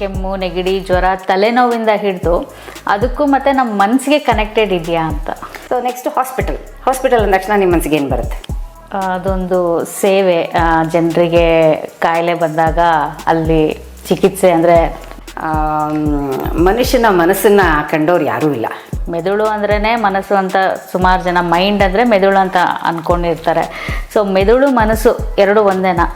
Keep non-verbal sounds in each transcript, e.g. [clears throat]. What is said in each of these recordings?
ಕೆಮ್ಮು ನೆಗಡಿ ಜ್ವರ ತಲೆನೋವಿಂದ ಹಿಡಿದು ಅದಕ್ಕೂ ಮತ್ತೆ ನಮ್ಮ ಮನಸ್ಸಿಗೆ ಕನೆಕ್ಟೆಡ್ ಇದೆಯಾ ಅಂತ. ಸೊ ನೆಕ್ಸ್ಟ್ ಹಾಸ್ಪಿಟಲ್ ಹಾಸ್ಪಿಟಲ್ ಅಂದ ತಕ್ಷಣ ನಿಮ್ಮ ಮನಸ್ಸಿಗೆ ಏನು ಬರುತ್ತೆ? ಅದೊಂದು ಸೇವೆ ಜನರಿಗೆ ಕಾಯಿಲೆ ಬಂದಾಗ ಅಲ್ಲಿ ಚಿಕಿತ್ಸೆ ಅಂದರೆ ಮನುಷ್ಯನ ಮನಸ್ಸನ್ನು ಕಂಡವ್ರು ಯಾರೂ ಇಲ್ಲ. ಮೆದುಳು ಅಂದ್ರೇ ಮನಸ್ಸು ಅಂತ ಸುಮಾರು ಜನ ಮೈಂಡ್ ಅಂದರೆ ಮೆದುಳು ಅಂತ ಅಂದ್ಕೊಂಡಿರ್ತಾರೆ ಸೊ ಮೆದುಳು ಮನಸ್ಸು ಎರಡು ಒಂದೇನಾ?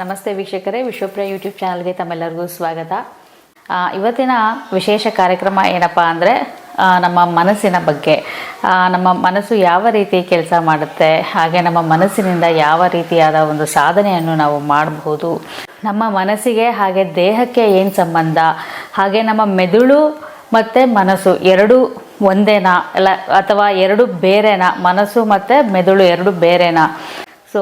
ನಮಸ್ತೆ ವೀಕ್ಷಕರೇ, ವಿಶ್ವಪ್ರಿಯ ಯೂಟ್ಯೂಬ್ ಚಾನಲ್ಗೆ ತಮ್ಮೆಲ್ಲರಿಗೂ ಸ್ವಾಗತ. ಇವತ್ತಿನ ವಿಶೇಷ ಕಾರ್ಯಕ್ರಮ ಏನಪ್ಪ ಅಂದರೆ ನಮ್ಮ ಮನಸ್ಸಿನ ಬಗ್ಗೆ. ನಮ್ಮ ಮನಸ್ಸು ಯಾವ ರೀತಿ ಕೆಲಸ ಮಾಡುತ್ತೆ, ಹಾಗೆ ನಮ್ಮ ಮನಸ್ಸಿನಿಂದ ಯಾವ ರೀತಿಯಾದ ಒಂದು ಸಾಧನೆಯನ್ನು ನಾವು ಮಾಡಬಹುದು ನಮ್ಮ ಮನಸ್ಸಿಗೆ ಹಾಗೆ ದೇಹಕ್ಕೆ ಏನು ಸಂಬಂಧ, ಹಾಗೆ ನಮ್ಮ ಮೆದುಳು ಮತ್ತು ಮನಸ್ಸು ಎರಡು ಒಂದೇನಾ ಅಥವಾ ಎರಡು ಬೇರೆನಾ, ಮನಸ್ಸು ಮತ್ತು ಮೆದುಳು ಎರಡು ಬೇರೆನಾ. ಸೊ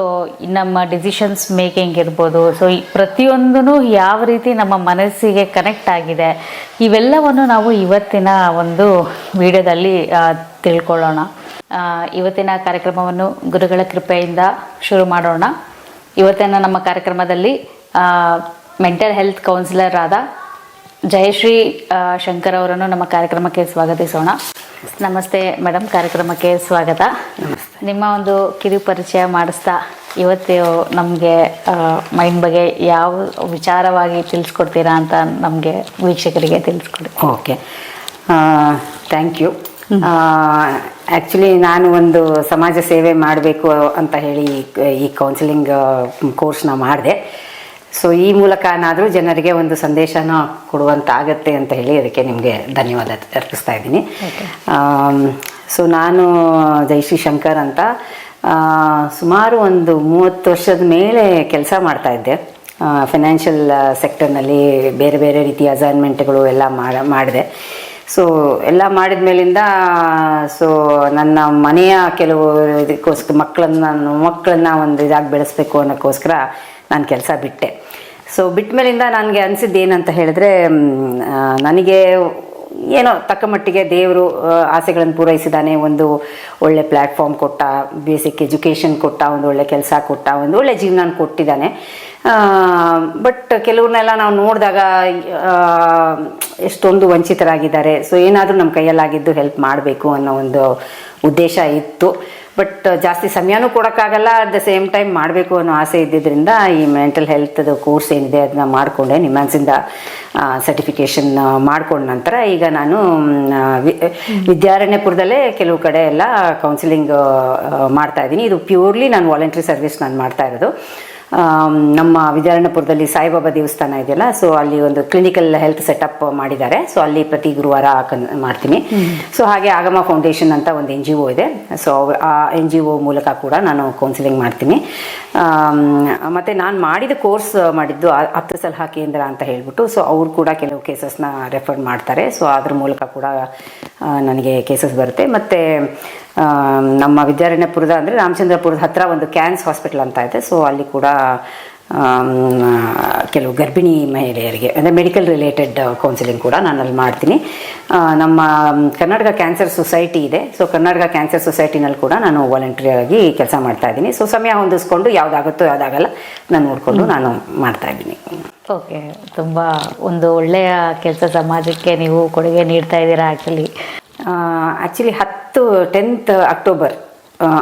ನಮ್ಮ ಡಿಸಿಷನ್ಸ್ ಮೇಕಿಂಗ್ ಇರ್ಬೋದು. ಸೊ ಪ್ರತಿಯೊಂದೂ ಯಾವ ರೀತಿ ನಮ್ಮ ಮನಸ್ಸಿಗೆ ಕನೆಕ್ಟ್ ಆಗಿದೆ, ಇವೆಲ್ಲವನ್ನು ನಾವು ಇವತ್ತಿನ ಒಂದು ವಿಡಿಯೋದಲ್ಲಿ ತಿಳ್ಕೊಳ್ಳೋಣ. ಇವತ್ತಿನ ಕಾರ್ಯಕ್ರಮವನ್ನು ಗುರುಗಳ ಕೃಪೆಯಿಂದ ಶುರು ಮಾಡೋಣ. ಇವತ್ತಿನ ನಮ್ಮ ಕಾರ್ಯಕ್ರಮದಲ್ಲಿ ಮೆಂಟಲ್ ಹೆಲ್ತ್ ಕೌನ್ಸಿಲರ್ ಆದ ಜಯಶ್ರೀ ಶಂಕರ್ ಅವರನ್ನು ನಮ್ಮ ಕಾರ್ಯಕ್ರಮಕ್ಕೆ ಸ್ವಾಗತಿಸೋಣ. ನಮಸ್ತೆ ಮೇಡಮ್ ಕಾರ್ಯಕ್ರಮಕ್ಕೆ ಸ್ವಾಗತ. ನಿಮ್ಮ ಒಂದು ಕಿರು ಪರಿಚಯ ಮಾಡಿಸ್ತಾ ಇವತ್ತು ನಮಗೆ ಮೈಂಡ್ ಬಗ್ಗೆ ಯಾವ ವಿಚಾರವಾಗಿ ತಿಳಿಸ್ಕೊಡ್ತೀರಾ ಅಂತ ನಮಗೆ ವೀಕ್ಷಕರಿಗೆ ತಿಳಿಸ್ಕೊಡಿ. ಓಕೆ. ಥ್ಯಾಂಕ್ ಯು ಆ್ಯಕ್ಚುಲಿ ನಾನು ಒಂದು ಸಮಾಜ ಸೇವೆ ಮಾಡಬೇಕು ಅಂತ ಹೇಳಿ ಈ- ಕೌನ್ಸಿಲಿಂಗ್ ಕೋರ್ಸ್ನ ಮಾಡಿದೆ. ಸೊ ಈ ಮೂಲಕನಾದರೂ ಜನರಿಗೆ ಒಂದು ಸಂದೇಶನ ಕೊಡುವಂತ ಕೊಡುವಂತಾಗತ್ತೆ ಅಂತ ಹೇಳಿ ಅದಕ್ಕೆ ನಿಮಗೆ ಧನ್ಯವಾದ ಅರ್ಪಿಸ್ತಾ ಇದ್ದೀನಿ. ಸೊ ನಾನು ಜೈಶ್ರೀ ಶಂಕರ್ ಅಂತ ಸುಮಾರು ಒಂದು ಮೂವತ್ತು ವರ್ಷದ ಮೇಲೆ ಕೆಲಸ ಮಾಡ್ತಾ ಇದ್ದೆ. ಫಿನಾನ್ಷಿಯಲ್ ಸೆಕ್ಟರ್ನಲ್ಲಿ ಬೇರೆ ಬೇರೆ ರೀತಿಯ ಅಸೈನ್ಮೆಂಟ್ಗಳು ಎಲ್ಲ ಮಾಡ ಮಾಡಿದೆ. ಸೊ ಎಲ್ಲ ಮಾಡಿದ ಮೇಲಿಂದ ಸೊ ನನ್ನ ಮನೆಯ ಕೆಲವು ಇದಕ್ಕೋಸ್ಕರ ಮಕ್ಕಳನ್ನ ಮಕ್ಕಳನ್ನ ಒಂದು ಇದಾಗಿ ಬೆಳೆಸ್ಬೇಕು ಅನ್ನೋಕ್ಕೋಸ್ಕರ ನಾನು ಕೆಲಸ ಬಿಟ್ಟೆ. ಸೊ ಬಿಟ್ಟ ಮೇಲಿಂದ ನನಗೆ ಅನಿಸಿದ್ದು ಏನಂತ ಹೇಳಿದ್ರೆ ನನಗೆ ಏನೋ ತಕ್ಕ ಮಟ್ಟಿಗೆ ದೇವರು ಆಸೆಗಳನ್ನು ಪೂರೈಸಿದಾನೆ ಒಂದು ಒಳ್ಳೆ ಪ್ಲ್ಯಾಟ್ಫಾರ್ಮ್ ಕೊಟ್ಟ ಬೇಸಿಕ್ ಎಜುಕೇಷನ್ ಕೊಟ್ಟ, ಒಂದು ಒಳ್ಳೆ ಕೆಲಸ ಕೊಟ್ಟ, ಒಂದು ಒಳ್ಳೆ ಜೀವನ ಕೊಟ್ಟಿದ್ದಾನೆ. ಬಟ್ ಕೆಲವ್ರನ್ನೆಲ್ಲ ನಾವು ನೋಡಿದಾಗ ಎಷ್ಟೊಂದು ವಂಚಿತರಾಗಿದ್ದಾರೆ. ಸೊ ಏನಾದರೂ ನಮ್ಮ ಕೈಯಲ್ಲಾಗಿದ್ದು ಹೆಲ್ಪ್ ಮಾಡಬೇಕು ಅನ್ನೋ ಒಂದು ಉದ್ದೇಶ ಇತ್ತು. ಬಟ್ ಜಾಸ್ತಿ ಸಮಯನೂ ಕೊಡೋಕ್ಕಾಗಲ್ಲ. ಅಟ್ ದ ಸೇಮ್ ಟೈಮ್ ಮಾಡಬೇಕು ಅನ್ನೋ ಆಸೆ ಇದ್ದಿದ್ದರಿಂದ ಈ ಮೆಂಟಲ್ ಹೆಲ್ತ್ದು ಕೋರ್ಸ್ ಏನಿದೆ ಅದನ್ನ ಮಾಡಿಕೊಂಡೆ. ನಿಮ್ಯಾನ್ಸಿಂದ ಸರ್ಟಿಫಿಕೇಷನ್ ಮಾಡ್ಕೊಂಡ ನಂತರ ಈಗ ನಾನು ವಿದ್ಯಾರಣ್ಯಪುರದಲ್ಲೇ ಕೆಲವು ಕಡೆ ಎಲ್ಲ ಕೌನ್ಸಿಲಿಂಗ್ ಮಾಡ್ತಾ ಇದ್ದೀನಿ. ಇದು ಪ್ಯೂರ್ಲಿ ನಾನು ವಾಲಂಟ್ರಿ ಸರ್ವಿಸ್ ನಾನು ಮಾಡ್ತಾ ಇರೋದು. ನಮ್ಮ ವಿದ್ಯಾರಣ್ಯಪುರದಲ್ಲಿ ಸಾಯಿಬಾಬಾ ದೇವಸ್ಥಾನ ಇದೆಯಲ್ಲ ಸೊ ಅಲ್ಲಿ ಒಂದು ಕ್ಲಿನಿಕಲ್ ಹೆಲ್ತ್ ಸೆಟಪ್ ಮಾಡಿದ್ದಾರೆ. ಸೊ ಅಲ್ಲಿ ಪ್ರತಿ ಗುರುವಾರ ಮಾಡ್ತೀನಿ. ಸೊ ಹಾಗೆ ಆಗಮ ಫೌಂಡೇಶನ್ ಅಂತ ಒಂದು ಎನ್ ಜಿ ಒ ಇದೆ. ಸೊ ಆ ಎನ್ ಜಿ ಒ ಮೂಲಕ ಕೂಡ ನಾನು ಕೌನ್ಸಿಲಿಂಗ್ ಮಾಡ್ತೀನಿ. ಮತ್ತು ನಾನು ಮಾಡಿದ ಕೋರ್ಸ್ ಮಾಡಿದ್ದು ಹತ್ತು ಸಲಹಾ ಕೇಂದ್ರ ಅಂತ ಹೇಳ್ಬಿಟ್ಟು ಸೊ ಅವ್ರು ಕೂಡ ಕೆಲವು ಕೇಸಸ್ನ ರೆಫರ್ ಮಾಡ್ತಾರೆ. ಸೊ ಅದ್ರ ಮೂಲಕ ಕೂಡ ನನಗೆ ಕೇಸಸ್ ಬರುತ್ತೆ. ಮತ್ತು ನಮ್ಮ ವಿದ್ಯಾರಣ್ಯಪುರದ ಅಂದರೆ ರಾಮಚಂದ್ರಪುರದ ಹತ್ತಿರ ಒಂದು ಕ್ಯಾನ್ಸ್ ಹಾಸ್ಪಿಟಲ್ ಅಂತ ಇದೆ. ಸೊ ಅಲ್ಲಿ ಕೂಡ ಕೆಲವು ಗರ್ಭಿಣಿ ಮಹಿಳೆಯರಿಗೆ ಅಂದರೆ ಮೆಡಿಕಲ್ ರಿಲೇಟೆಡ್ ಕೌನ್ಸಿಲಿಂಗ್ ಕೂಡ ನಾನು ಅಲ್ಲಿ ಮಾಡ್ತೀನಿ ನಮ್ಮ ಕರ್ನಾಟಕ ಕ್ಯಾನ್ಸರ್ ಸೊಸೈಟಿ ಇದೆ. ಸೊ ಕರ್ನಾಟಕ ಕ್ಯಾನ್ಸರ್ ಸೊಸೈಟಿನಲ್ಲಿ ಕೂಡ ನಾನು ವಾಲಂಟ್ರಿ ಆಗಿ ಕೆಲಸ ಮಾಡ್ತಾ ಇದ್ದೀನಿ. ಸೊ ಸಮಯ ಹೊಂದಿಸ್ಕೊಂಡು ಯಾವುದಾಗುತ್ತೋ ಯಾವುದಾಗಲ್ಲ ನಾನು ನೋಡಿಕೊಂಡು ನಾನು ಮಾಡ್ತಾ ಇದ್ದೀನಿ. ಓಕೆ ತುಂಬ ಒಂದು ಒಳ್ಳೆಯ ಕೆಲಸ ಸಮಾಜಕ್ಕೆ ನೀವು ಕೊಡುಗೆ ನೀಡ್ತಾ ಇದ್ದೀರಾ ಆ್ಯಕ್ಚುಲಿ ಆ್ಯಕ್ಚುಲಿ ಹತ್ತು ಟೆಂತ್ ಅಕ್ಟೋಬರ್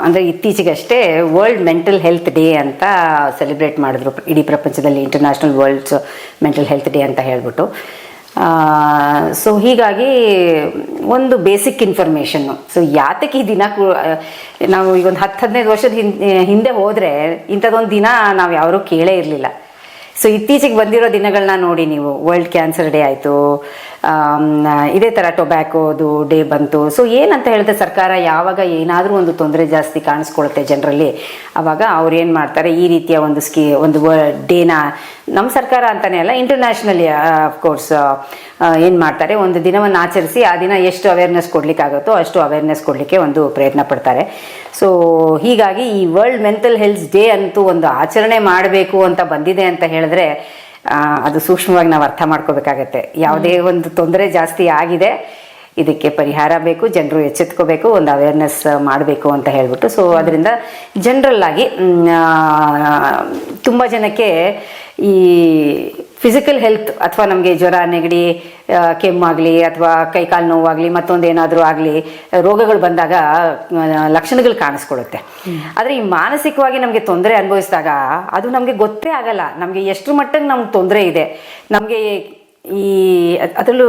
ಅಂದರೆ ಇತ್ತೀಚೆಗಷ್ಟೇ ವರ್ಲ್ಡ್ ಮೆಂಟಲ್ ಹೆಲ್ತ್ ಡೇ ಅಂತ ಸೆಲೆಬ್ರೇಟ್ ಮಾಡಿದ್ರು ಇಡೀ ಪ್ರಪಂಚದಲ್ಲಿ international worlds mental health day ಅಂತ ಹೇಳ್ಬಿಟ್ಟು. ಸೊ ಹೀಗಾಗಿ ಒಂದು ಬೇಸಿಕ್ ಇನ್ಫಾರ್ಮೇಷನ್ನು ಸೊ ಯಾತಕ್ಕೆ ಈ ದಿನ ನಾವು ಈಗ ಒಂದು ಹತ್ತು ಹದಿನೈದು ವರ್ಷದ ಹಿಂದೆ ಹೋದರೆ ಇಂಥದ್ದೊಂದು ದಿನ ನಾವು ಯಾರೂ ಕೇಳೇ ಇರಲಿಲ್ಲ. ಸೊ ಇತ್ತೀಚೆಗೆ ಬಂದಿರೋ ದಿನಗಳನ್ನ ನೋಡಿ ನೀವು. ವರ್ಲ್ಡ್ ಕ್ಯಾನ್ಸರ್ ಡೇ ಆಯಿತು. ಇದೇ ಥರ ಟೊಬ್ಯಾಕೋದು ಡೇ ಬಂತು. ಸೊ ಏನಂತ ಹೇಳಿದ್ರೆ ಸರ್ಕಾರ, ಯಾವಾಗ ಏನಾದರೂ ಒಂದು ತೊಂದರೆ ಜಾಸ್ತಿ ಕಾಣಿಸ್ಕೊಳುತ್ತೆ ಜನರಲ್ಲಿ ಆವಾಗ ಅವ್ರು ಏನು ಮಾಡ್ತಾರೆ? ಈ ರೀತಿಯ ಒಂದು ಸ್ಕೀ ಒಂದು ಡೇನ ನಮ್ಮ ಸರ್ಕಾರ ಅಂತಲೇ ಅಲ್ಲ ಇಂಟರ್ನ್ಯಾಷನಲಿ ಅಫ್ಕೋರ್ಸ್ ಏನು ಮಾಡ್ತಾರೆ? ಒಂದು ದಿನವನ್ನು ಆಚರಿಸಿ ಆ ದಿನ ಎಷ್ಟು ಅವೇರ್ನೆಸ್ ಕೊಡಲಿಕ್ಕಾಗುತ್ತೋ ಅಷ್ಟು ಅವೇರ್ನೆಸ್ ಕೊಡಲಿಕ್ಕೆ ಒಂದು ಪ್ರಯತ್ನ ಪಡ್ತಾರೆ. ಸೊ ಹೀಗಾಗಿ ಈ ವರ್ಲ್ಡ್ ಮೆಂಟಲ್ ಹೆಲ್ತ್ ಡೇ ಅಂತೂ ಒಂದು ಆಚರಣೆ ಮಾಡಬೇಕು ಅಂತ ಬಂದಿದೆ ಅಂತ ಹೇಳಿದ್ರೆ ಅದು ಸೂಕ್ಷ್ಮವಾಗಿ ನಾವು ಅರ್ಥ ಮಾಡ್ಕೋಬೇಕಾಗತ್ತೆ. ಯಾವುದೇ ಒಂದು ತೊಂದರೆ ಜಾಸ್ತಿ ಆಗಿದೆ ಇದಕ್ಕೆ ಪರಿಹಾರ ಬೇಕು ಜನರು ಎಚ್ಚೆತ್ಕೋಬೇಕು ಒಂದು ಅವೇರ್ನೆಸ್ ಮಾಡಬೇಕು ಅಂತ ಹೇಳ್ಬಿಟ್ಟು. ಸೊ ಅದರಿಂದ ಜನರಲ್ಲಾಗಿ ತುಂಬ ಜನಕ್ಕೆ ಈ ಫಿಸಿಕಲ್ ಹೆಲ್ತ್ ಅಥವಾ ನಮಗೆ ಜ್ವರ ನೆಗಡಿ ಕೆಮ್ಮಾಗಲಿ ಅಥವಾ ಕೈಕಾಲು ನೋವಾಗಲಿ ಮತ್ತೊಂದು ಏನಾದರೂ ಆಗಲಿ ರೋಗಗಳು ಬಂದಾಗ ಲಕ್ಷಣಗಳು ಕಾಣಿಸ್ಕೊಳ್ಳುತ್ತೆ ಆದರೆ ಈ ಮಾನಸಿಕವಾಗಿ ನಮಗೆ ತೊಂದರೆ ಅನುಭವಿಸಿದಾಗ ಅದು ನಮಗೆ ಗೊತ್ತೇ ಆಗಲ್ಲ. ನಮಗೆ ಎಷ್ಟು ಮಟ್ಟಿಗೆ ನಮ್ಗೆ ತೊಂದರೆ ಇದೆ. ನಮಗೆ ಈ ಅದ್- ಅದರಲ್ಲೂ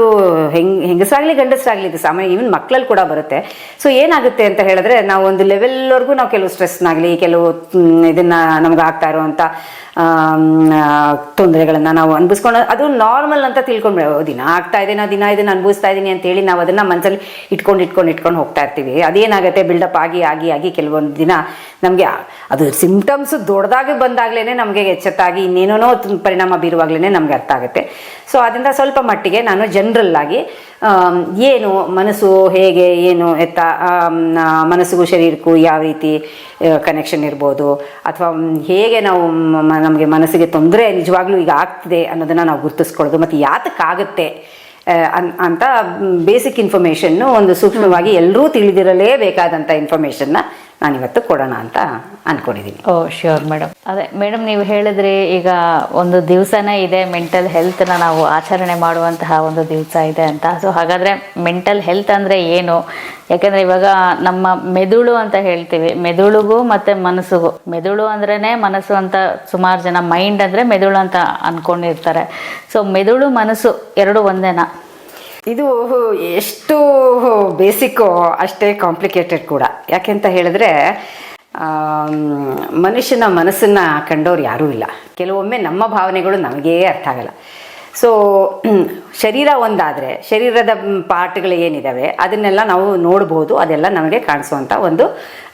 ಹೆಂಗ್ ಹೆಂಗಸಾಗ್ಲಿ ಗಂಡಸರಾಗ್ಲಿ ಇದು ಸಾಮಾನ್ಯ ಈವನ್ ಮಕ್ಕಳಲ್ಲಿ ಕೂಡ ಬರುತ್ತೆ. ಸೊ ಏನಾಗುತ್ತೆ ಅಂತ ಹೇಳಿದ್ರೆ ನಾವು ಒಂದು ಲೆವೆಲ್ವರೆಗೂ ನಾವು ಕೆಲವು ಸ್ಟ್ರೆಸ್ನಾಗಲಿ ಕೆಲವು ಇದನ್ನ ನಮ್ಗೆ ಆಗ್ತಾ ಇರುವಂಥ ತೊಂದರೆಗಳನ್ನ ನಾವು ಅನ್ಭವಿಸ್ಕೊಂಡು ಅದು ನಾರ್ಮಲ್ ಅಂತ ತಿಳ್ಕೊಂಡ್ಬಿಡೋ ದಿನ ಆಗ್ತಾ ಇದೆ, ನಾ ದಿನ ಇದನ್ನ ಅನುಭವಿಸ್ತಾ ಇದ್ದೀನಿ ಅಂತ ಹೇಳಿ ನಾವು ಅದನ್ನ ಮನಸ್ಸಲ್ಲಿ ಇಟ್ಕೊಂಡು ಇಟ್ಕೊಂಡು ಇಟ್ಕೊಂಡು ಹೋಗ್ತಾ ಇರ್ತೀವಿ. ಅದೇನಾಗುತ್ತೆ ಬಿಲ್ಡಪ್ ಆಗಿ ಆಗಿ ಆಗಿ ಕೆಲವೊಂದು ದಿನ ನಮಗೆ ಅದು ಸಿಂಪ್ಟಮ್ಸ್ ದೊಡ್ಡದಾಗಿ ಬಂದಾಗ್ಲೇ ನಮಗೆ ಎಚ್ಚೆತ್ತಾಗಿ ಇನ್ನೇನೋ ಪರಿಣಾಮ ಬೀರುವಾಗಲೇ ನಮ್ಗೆ ಅರ್ಥ ಆಗುತ್ತೆ. ಸೊ ಅದರಿಂದ ಸ್ವಲ್ಪ ಮಟ್ಟಿಗೆ ನಾನು ಜನರಲ್ ಆಗಿ ಏನು ಮನಸ್ಸು ಹೇಗೆ, ಏನು ಎತ್ತ ಮನಸ್ಸಿಗೂ ಶರೀರಕ್ಕೂ ಯಾವ ರೀತಿ ಕನೆಕ್ಷನ್ ಇರ್ಬೋದು, ಅಥವಾ ಹೇಗೆ ನಾವು ನಮಗೆ ಮನಸ್ಸಿಗೆ ತೊಂದರೆ ನಿಜವಾಗ್ಲೂ ಈಗ ಆಗ್ತಿದೆ ಅನ್ನೋದನ್ನ ನಾವು ಗುರುತಿಸ್ಕೊಳ್ಳೋದು. ಮತ್ತು ಯಾತಕ್ಕಾಗುತ್ತೆ ಅಂತ ಬೇಸಿಕ್ ಇನ್ಫಾರ್ಮೇಷನ್ನು ಒಂದು ಸೂಕ್ಷ್ಮವಾಗಿ ಎಲ್ಲರೂ ತಿಳಿದಿರಲೇಬೇಕಾದಂಥ ಇನ್ಫಾರ್ಮೇಷನ್ನ ನಾನಿವತ್ತು ಕೊಡೋಣ ಅಂತ ಅನ್ಕೊಂಡಿದ್ದೀನಿ ಓ ಶ್ಯೂರ್ ಮೇಡಮ್ ಅದೇ ಮೇಡಮ್ ನೀವು ಹೇಳಿದ್ರಿ ಈಗ ಒಂದು ದಿವಸನೇ ಇದೆ ಮೆಂಟಲ್ ಹೆಲ್ತ್ನ ನಾವು ಆಚರಣೆ ಮಾಡುವಂತಹ ಒಂದು ದಿವಸ ಇದೆ ಅಂತ. ಸೊ ಹಾಗಾದರೆ ಮೆಂಟಲ್ ಹೆಲ್ತ್ ಅಂದರೆ ಏನು? ಯಾಕೆಂದರೆ ಇವಾಗ ನಮ್ಮ ಮೆದುಳು ಅಂತ ಹೇಳ್ತೀವಿ. ಮೆದುಳಿಗೂ ಮತ್ತು ಮನಸ್ಸಿಗೂ. ಮೆದುಳು ಅಂದ್ರೇ ಮನಸ್ಸು ಅಂತ ಸುಮಾರು ಜನ ಮೈಂಡ್ ಅಂದರೆ ಮೆದುಳು ಅಂತ ಅಂದ್ಕೊಂಡಿರ್ತಾರೆ ಸೊ ಮೆದುಳು ಮನಸ್ಸು ಎರಡು ಒಂದೇನಾ? ಇದು ಎಷ್ಟು ಬೇಸಿಕ್ ಅಷ್ಟೇ ಕಾಂಪ್ಲಿಕೇಟೆಡ್ ಕೂಡ. ಯಾಕೆಂತ ಹೇಳಿದ್ರೆ ಮನುಷ್ಯನ ಮನಸ್ಸನ್ನ ಕಂಡವ್ರು ಯಾರೂ ಇಲ್ಲ. ಕೆಲವೊಮ್ಮೆ ನಮ್ಮ ಭಾವನೆಗಳು ನಮಗೇ ಅರ್ಥ ಆಗಲ್ಲ. ಸೊ [clears throat] ಶರೀರ ಒಂದಾದರೆ, ಶರೀರದ ಪಾರ್ಟ್ಗಳು ಏನಿದ್ದಾವೆ ಅದನ್ನೆಲ್ಲ ನಾವು ನೋಡ್ಬೋದು, ಅದೆಲ್ಲ ನಮಗೆ ಕಾಣಿಸುವಂಥ ಒಂದು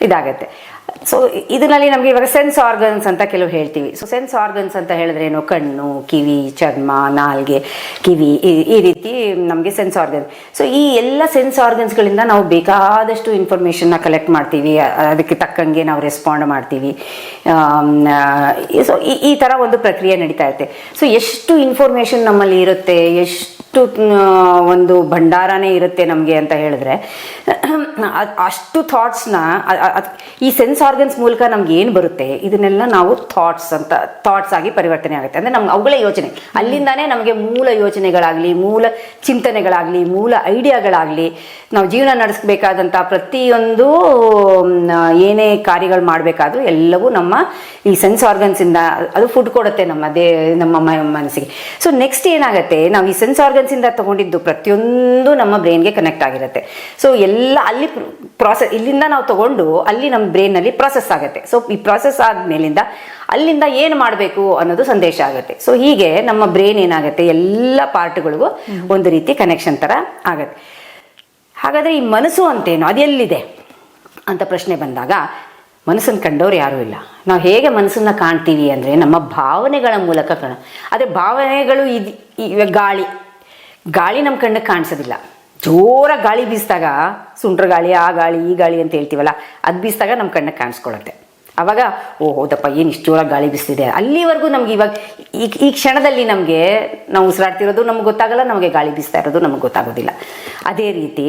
ಇದಾಗತ್ತೆ. ಸೊ ಇದರಲ್ಲಿ ನಮಗೆ ಇವಾಗ ಸೆನ್ಸ್ ಆರ್ಗನ್ಸ್ ಅಂತ ಕೆಲವು ಹೇಳ್ತೀವಿ. ಸೊ ಸೆನ್ಸ್ ಆರ್ಗನ್ಸ್ ಅಂತ ಹೇಳಿದ್ರೆ ಏನು? ಕಣ್ಣು, ಕಿವಿ, ಚರ್ಮ, ನಾಲ್ಗೆ, ಕಿವಿ ಈ- ರೀತಿ ನಮಗೆ ಸೆನ್ಸ್ ಆರ್ಗನ್ ಸೊ ಈ ಎಲ್ಲ ಸೆನ್ಸ್ ಆರ್ಗನ್ಸ್ಗಳಿಂದ ನಾವು ಬೇಕಾದಷ್ಟು ಇನ್ಫಾರ್ಮೇಷನ್ನ ಕಲೆಕ್ಟ್ ಮಾಡ್ತೀವಿ. ಅದಕ್ಕೆ ತಕ್ಕಂಗೆ ನಾವು ರೆಸ್ಪಾಂಡ್ ಮಾಡ್ತೀವಿ. ಸೊ ಈ ಥರ ಒಂದು ಪ್ರಕ್ರಿಯೆ ನಡೀತಾ ಇರುತ್ತೆ. ಸೊ ಎಷ್ಟು ಇನ್ಫಾರ್ಮೇಷನ್ ನಮ್ಮಲ್ಲಿ ಇರುತ್ತೆ, ಎಷ್ಟು ಆ, ಒಂದು ಭಂಡಾರನೇ ಇರುತ್ತೆ ನಮಗೆ ಅಂತ ಹೇಳಿದ್ರೆ. ಅಷ್ಟು ಥಾಟ್ಸ್ನ ಈ ಸೆನ್ಸ್ ಆರ್ಗನ್ಸ್ ಮೂಲಕ ನಮ್ಗೆ ಏನು ಬರುತ್ತೆ? ಇದನ್ನೆಲ್ಲ ನಾವು ಥಾಟ್ಸ್ ಅಂತ ಥಾಟ್ಸ್ ಆಗಿ ಪರಿವರ್ತನೆ ಆಗುತ್ತೆ. ಅಂದರೆ ನಮ್ಗೆ ಅವುಗಳ ಯೋಚನೆ. ಅಲ್ಲಿಂದಾನೇ ನಮಗೆ ಮೂಲ ಯೋಚನೆಗಳಾಗಲಿ ಮೂಲ ಚಿಂತನೆಗಳಾಗಲಿ ಮೂಲ ಐಡಿಯಾಗಳಾಗಲಿ ನಾವು ಜೀವನ ನಡೆಸಬೇಕಾದಂಥ ಪ್ರತಿಯೊಂದು ಏನೇ ಕಾರ್ಯಗಳು ಮಾಡಬೇಕಾದ್ರೂ ಎಲ್ಲವೂ ನಮ್ಮ ಈ ಸೆನ್ಸ್ ಆರ್ಗನ್ಸಿಂದ ಅದು ಫುಡ್ ಕೊಡುತ್ತೆ ನಮ್ಮ ದೇ ನಮ್ಮ ಮನಸ್ಸಿಗೆ. ಸೊ ನೆಕ್ಸ್ಟ್ ಏನಾಗುತ್ತೆ? ನಾವು ಈ ಸೆನ್ಸ್ ಆರ್ಗನ್ಸಿಂದ ತಗೊಂಡಿದ್ದು ಪ್ರತಿಯೊಂದು ನಮ್ಮ ಬ್ರೈನ್ಗೆ ಕನೆಕ್ಟ್ ಆಗಿರುತ್ತೆ. ಸೊ ಎಲ್ಲ ಅಲ್ಲಿ ಪ್ರಾಸೆಸ್ ಇಲ್ಲಿಂದ ನಾವು ತಗೊಂಡು ಅಲ್ಲಿ ನಮ್ಮ ಬ್ರೈನಲ್ಲಿ ಪ್ರಾಸೆಸ್ ಆಗುತ್ತೆ. ಸೊ ಈ ಪ್ರಾಸೆಸ್ ಆದ್ಮೇಲಿಂದ ಅಲ್ಲಿಂದ ಏನು ಮಾಡಬೇಕು ಅನ್ನೋದು ಸಂದೇಶ ಆಗುತ್ತೆ. ಸೊ ಹೀಗೆ ನಮ್ಮ ಬ್ರೈನ್ ಏನಾಗುತ್ತೆ? ಎಲ್ಲ ಪಾರ್ಟ್ಗಳಿಗೂ ಒಂದು ರೀತಿ ಕನೆಕ್ಷನ್ ಥರ ಆಗುತ್ತೆ. ಹಾಗಾದರೆ ಈ ಮನಸ್ಸು ಅಂತೇನು? ಅದೆಲ್ಲಿದೆ ಅಂತ ಪ್ರಶ್ನೆ ಬಂದಾಗ ಮನಸ್ಸನ್ನು ಕಂಡವ್ರು ಯಾರೂ ಇಲ್ಲ. ನಾವು ಹೇಗೆ ಮನಸ್ಸನ್ನು ಕಾಣ್ತೀವಿ ಅಂದರೆ ನಮ್ಮ ಭಾವನೆಗಳ ಮೂಲಕ ಕಾಣ. ಅದೇ ಭಾವನೆಗಳು ಇದು ಇವಾಗ ಗಾಳಿ. ಗಾಳಿ ನಮ್ಮ ಕಣ್ಣಿಗೆ ಕಾಣಿಸೋದಿಲ್ಲ. ಜೋರ ಗಾಳಿ ಬೀಸಿದಾಗ, ಸುಂಟ್ರ ಗಾಳಿ, ಆ ಗಾಳಿ, ಈ ಗಾಳಿ ಅಂತ ಹೇಳ್ತೀವಲ್ಲ, ಅದು ಬೀಸಿದಾಗ ನಮ್ಮ ಕಣ್ಣಿಗೆ ಕಾಣಿಸ್ಕೊಳತ್ತೆ. ಅವಾಗ ಓ ಹೌದಪ್ಪ, ಏನು ಇಷ್ಟು ಜೋರಾಗಿ ಗಾಳಿ ಬೀಸ್ತಿದೆ? ಅಲ್ಲಿವರೆಗೂ ನಮ್ಗೆ ಇವಾಗ, ಈ ಈ ಕ್ಷಣದಲ್ಲಿ ನಮಗೆ, ನಾವು ಉಸಿರಾಡ್ತಿರೋದು ನಮ್ಗೆ ಗೊತ್ತಾಗಲ್ಲ, ನಮಗೆ ಗಾಳಿ ಬೀಸ್ತಾ ಇರೋದು ನಮಗೆ ಗೊತ್ತಾಗೋದಿಲ್ಲ. ಅದೇ ರೀತಿ,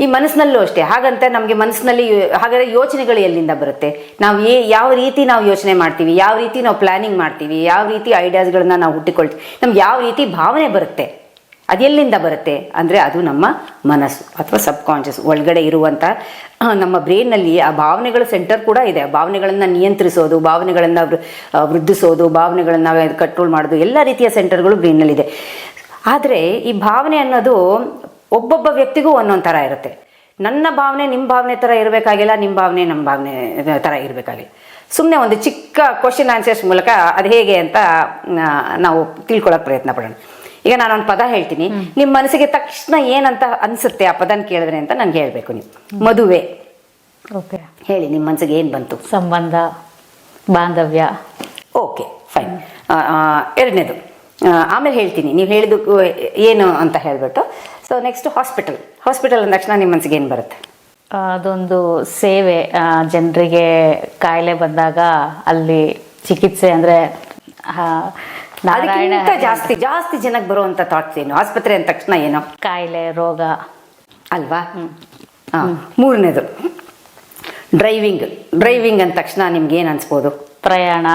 ಈ ಮನಸ್ಸಿನಲ್ಲೂ ಅಷ್ಟೇ, ಹಾಗಂತ ನಮಗೆ ಮನಸ್ಸಿನಲ್ಲಿ ಹಾಗಾದರೆ ಯೋಚನೆಗಳು ಎಲ್ಲಿಂದ ಬರುತ್ತೆ? ನಾವು ಏ, ಯಾವ ರೀತಿ ನಾವು ಯೋಚನೆ ಮಾಡ್ತೀವಿ, ಯಾವ ರೀತಿ ನಾವು ಪ್ಲಾನಿಂಗ್ ಮಾಡ್ತೀವಿ, ಯಾವ ರೀತಿ ಐಡಿಯಾಸ್ಗಳನ್ನ ನಾವು ಹುಟ್ಟಿಕೊಳ್ತೀವಿ, ನಮ್ಗೆ ಯಾವ ರೀತಿ ಭಾವನೆ ಬರುತ್ತೆ? ಅದೆಲ್ಲಿಂದ ಬರುತ್ತೆ ಅಂದರೆ ಅದು ನಮ್ಮ ಮನಸ್ಸು ಅಥವಾ ಸಬ್ ಕಾನ್ಷಿಯಸ್ ಒಳಗಡೆ ಇರುವಂಥ ನಮ್ಮ ಬ್ರೈನ್ನಲ್ಲಿ ಆ ಭಾವನೆಗಳ ಸೆಂಟರ್ ಕೂಡ ಇದೆ. ಭಾವನೆಗಳನ್ನು ನಿಯಂತ್ರಿಸೋದು, ಭಾವನೆಗಳನ್ನು ವೃದ್ಧಿಸೋದು, ಭಾವನೆಗಳನ್ನು ಕಂಟ್ರೋಲ್ ಮಾಡೋದು, ಎಲ್ಲ ರೀತಿಯ ಸೆಂಟರ್ಗಳು ಬ್ರೈನ್ನಲ್ಲಿದೆ ಆದರೆ ಈ ಭಾವನೆ ಅನ್ನೋದು ಒಬ್ಬೊಬ್ಬ ವ್ಯಕ್ತಿಗೂ ಒಂದೊಂದು ಥರ ಇರುತ್ತೆ. ನನ್ನ ಭಾವನೆ ನಿಮ್ಮ ಭಾವನೆ ಥರ ಇರಬೇಕಾಗಿಲ್ಲ ನಿಮ್ಮ ಭಾವನೆ ನಮ್ಮ ಭಾವನೆ ಥರ ಇರಬೇಕಾಗಿಲ್ಲ. ಸುಮ್ಮನೆ ಒಂದು ಚಿಕ್ಕ ಕ್ವಶನ್ ಆನ್ಸರ್ಸ್ ಮೂಲಕ ಅದು ಹೇಗೆ ಅಂತ ನಾವು ತಿಳ್ಕೊಳ್ಳೋಕೆ ಪ್ರಯತ್ನ ಪಡೋಣ. ಈಗ ನಾನು ಒಂದು ಪದ ಹೇಳ್ತೀನಿ. ನಿಮ್ಮ ಮನಸ್ಸಿಗೆ ತಕ್ಷಣ ಏನಂತ ಅನ್ಸುತ್ತೆ ಆ ಪದನ ಕೇಳಿದ್ರೆ ಅಂತ ನನಗೆ ಹೇಳ್ಬೇಕು ನೀವು. ಮದುವೆ. ಓಕೆ. ಹೇಳಿ ನಿಮ್ಮ ಮನಸ್ಸಿಗೆ ಏನು ಬಂತು? ಸಂಬಂಧ ಬಾಂಧವ್ಯ. Okay fine. ಎರಡನೇದು. ಆಮೇಲೆ ಹೇಳ್ತೀನಿ ನೀವು ಹೇಳಿದಕ್ಕೂ ಏನು ಅಂತ ಹೇಳ್ಬಿಟ್ಟು. ಸೊ ನೆಕ್ಸ್ಟ್ ಹಾಸ್ಪಿಟಲ್ ಹಾಸ್ಪಿಟಲ್ ಅಂದ ತಕ್ಷಣ ನಿಮ್ಮ ಮನಸ್ಸಿಗೆ ಏನು ಬರುತ್ತೆ? ಅದೊಂದು ಸೇವೆ. ಜನರಿಗೆ ಕಾಯಿಲೆ ಬಂದಾಗ ಅಲ್ಲಿ ಚಿಕಿತ್ಸೆ ಅಂದರೆ ಅದಕ್ಕಿಂತ ಜಾಸ್ತಿ ಜಾಸ್ತಿ ಜನಕ್ಕೆ ಬರುವಂತ ಥಾಟ್ಸ್ ಏನು? ಆಸ್ಪತ್ರೆ ಅಂದ ತಕ್ಷಣ ಏನು? ಕಾಯಿಲೆ ರೋಗ. ಅಲ್ವಾ? ಮೂರನೇದು. ಡ್ರೈವಿಂಗ್ ಡ್ರೈವಿಂಗ್ ಅಂದ ತಕ್ಷಣ ನಿಮ್ಗೆ ಏನು ಅನ್ಸ್ಬೋದು? ಪ್ರಯಾಣ.